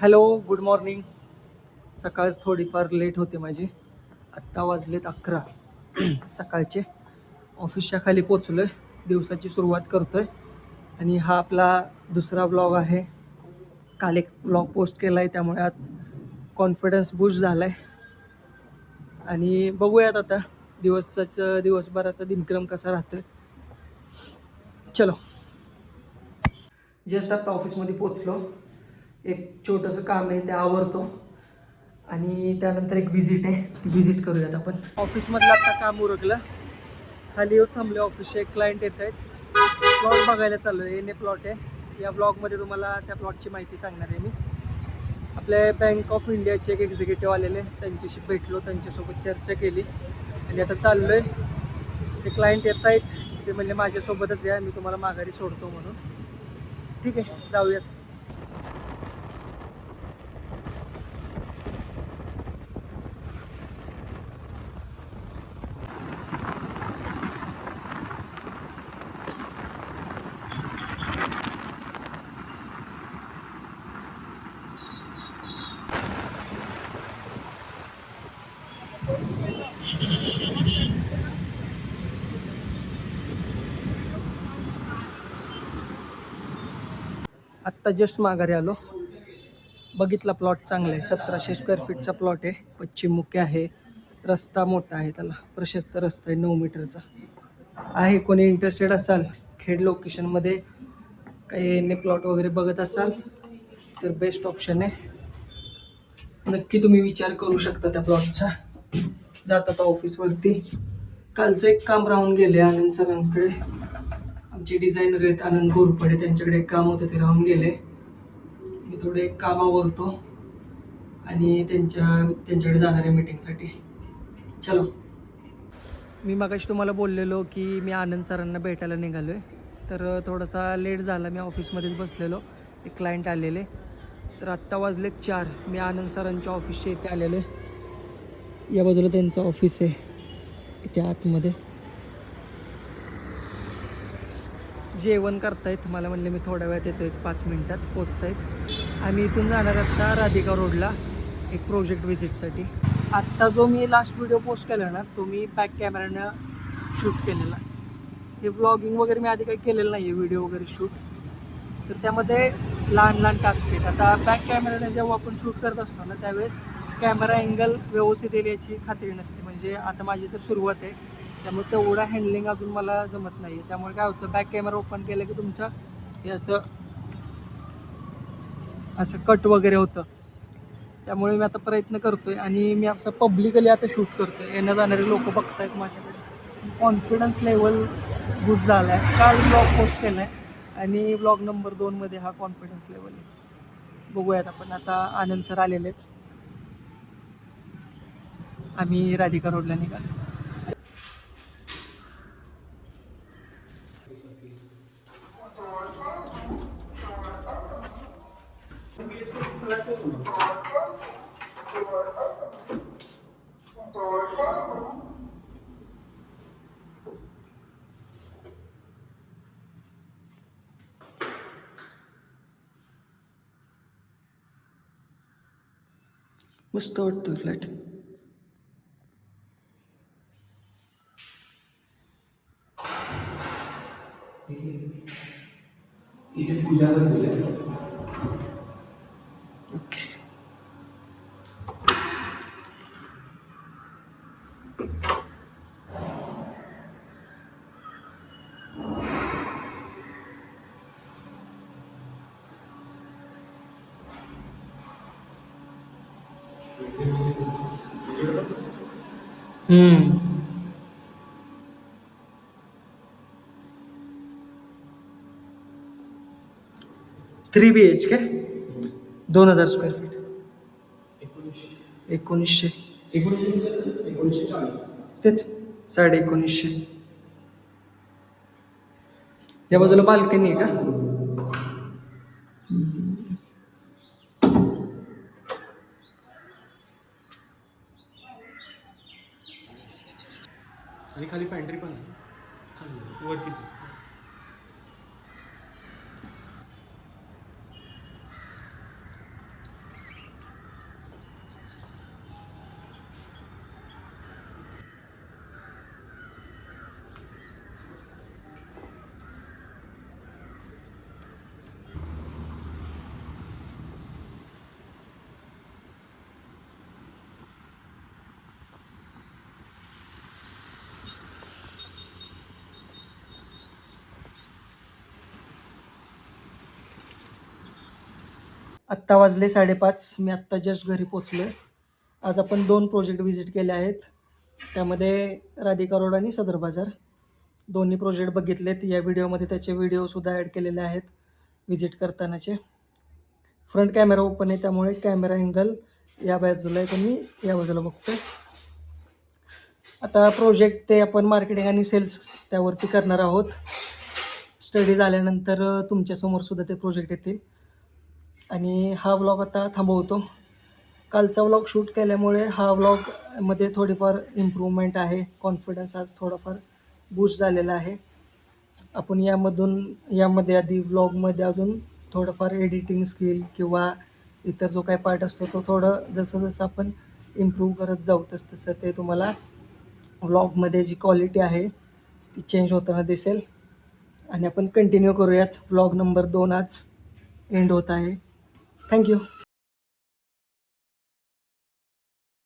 Hello good morning. सकाळ थोडीफार late होते माझी. आत्ता वाजलेत अकरा. सकाळचे. ऑफिसच्या खाली पोचलो आहे दिवसाची सुरुवात करतो आहे आणि हा आपला दुसरा व्लॉग आहे. काल एक व्लॉग पोस्ट केला आहे त्यामुळे आज कॉन्फिडन्स बूस्ट झाला आहे आणि बघूयात आता दिवसाचं दिवसभराचा दिनक्रम कसा राहतो आहे चलो. जस्ट आता ऑफिसमध्ये पोचलो. एक छोटंसं काम आहे ते आवरतो. आणि त्यानंतर एक व्हिजिट आहे ती व्हिजिट करूयात आपण. ऑफिसमधलं आता काम उरकलं. खाली येऊन थांबले ऑफिसचे क्लायंट येत आहेत. प्लॉट बघायला चाललो आहे एने प्लॉट आहे. या ब्लॉगमध्ये तुम्हाला त्या प्लॉटची माहिती सांगणार आहे मी. आपल्या बँक ऑफ इंडियाचे एक एक्झिक्युटिव्ह आलेले त्यांच्याशी भेटलो त्यांच्यासोबत चर्चा केली. आणि आता चाललो आहे ते क्लायंट येत आहेत ते म्हणजे माझ्यासोबतच या मी तुम्हाला माघारी सोडतो म्हणून. ठीक आहे जाऊयात. आत्ता जस्ट माघारी आलो. बघितला प्लॉट चांगला आहे. सतराशे स्क्वेअर फीटचा प्लॉट आहे. पश्चिम मुख्य आहे. रस्ता मोठा आहे त्याला. प्रशस्त रस्ता आहे नऊ मीटरचा. आहे कोणी इंटरेस्टेड असाल खेड लोकेशनमध्ये काही एन प्लॉट वगैरे बघत असाल तर बेस्ट ऑप्शन आहे. नक्की तुम्ही विचार करू शकता त्या प्लॉटचा जातात ऑफिसवरती कालचं एक काम राहून गेले आनंद सरांकडे. आमचे डिझायनर आहेत आनंद गोरपडे त्यांच्याकडे एक काम होतं ते राहून गेले. मी थोडे एक काम आणि त्यांच्या त्यांच्याकडे जाणार आहे मीटिंगसाठी चलो. मी मागाशी तुम्हाला बोललेलो की मी आनंद सरांना भेटायला निघालो आहे तर थोडासा लेट झाला मी ऑफिसमध्येच बसलेलो. एक क्लायंट आलेले. तर आत्ता वाजले चार. मी आनंद सरांच्या ऑफिसच्या इथे आलेलो आहे या बाजूला त्यांचं ऑफिस आहे इथे आतमध्ये. जेवण करतायत. मला म्हणले मी थोड्या वेळात येतो एक पाच मिनटात पोचतायत. आम्ही इथून जाणार आत्ता राधिका रोडला एक प्रोजेक्ट व्हिजिटसाठी. आत्ता जो मी लास्ट व्हिडिओ पोस्ट केला ना तो मी बॅक कॅमेऱ्यानं शूट केलेला. हे व्लॉगिंग वगैरे मी आधी काही केलेलं नाही आहे व्हिडिओ वगैरे शूट तर त्यामध्ये लहान लहान टास्क आहेत. आता बॅक कॅमेऱ्याने जेव्हा आपण शूट करत असतो ना त्यावेळेस कॅमेरा अँगल व्यवस्थित येईल याची खात्री नसते. म्हणजे आता माझी तर सुरुवात आहे. त्यामुळे तेवढं हँडलिंग अजून मला जमत नाही आहे त्यामुळे काय होतं बॅक कॅमेरा ओपन केलं की तुमचं हे असं असं कट वगैरे होतं. त्यामुळे मी आता प्रयत्न करतोय आणि मी असं पब्लिकली आता शूट करतोय. येण्या जाणारे लोक बघतायत माझ्याकडे. कॉन्फिडन्स लेवल बूस्ट झाला आहे काल ब्लॉग पोस्ट केला आहे आणि ब्लॉग नंबर दोनमध्ये हा कॉन्फिडन्स लेवल आहे. बघूयात आपण. आता आनंद सर आलेले आहेत. आम्ही राधिका रोडला निघालो. Restored to flat. इथे पूजा हम्म. Three B H K? दोन हजार स्क्वेअर फीट. एकोणीसशे. एकोणीसशे एकोणीसशे एकोणीसशे चाळीस तेच साडे एकोणीसशे या बाजूला बाल्कनी आहे का? आणि खाली पॅन्ट्री पण आहे. चांगलं. वरती आत्ता वाजले साडेपाच. मी आत्ता जस्ट घरी पोचलो आज आपण दोन प्रोजेक्ट व्हिजिट केले आहेत. त्यामध्ये राधिका रोड आणि सदर बाजार. दोन्ही प्रोजेक्ट बघितलेत. या व्हिडिओमध्ये त्याचे व्हिडिओसुद्धा ॲड केलेले आहेत व्हिजिट करतानाचे. फ्रंट कॅमेरा ओपन आहे त्यामुळे कॅमेरा अँगल या बाजूला आहे. तर मी या बाजूला बघतो आता प्रोजेक्ट ते आपण मार्केटिंग आणि सेल्स त्यावरती करणार आहोत. स्टडी झाल्यानंतर तुमच्यासमोरसुद्धा ते प्रोजेक्ट येतील. आणि हा व्लॉग आता थांबवतो. कालचा व्लॉग शूट केल्यामुळे हा व्लॉगमध्ये थोडीफार इम्प्रूव्हमेंट आहे. कॉन्फिडन्स आज थोडाफार बूस्ट झालेला आहे. आपण यामधून यामध्ये आधी व्लॉगमध्ये अजून थोडंफार एडिटिंग स्किल किंवा इतर जो काही पार्ट असतो तो थोडं जसं जसं आपण इम्प्रूव्ह करत जाऊ तसं तसं ते तुम्हाला व्लॉगमध्ये जी क्वालिटी आहे ती चेंज होताना दिसेल. आणि आपण कंटिन्यू करूयात. व्लॉग नंबर दोन आज एंड होत आहे. Thank you.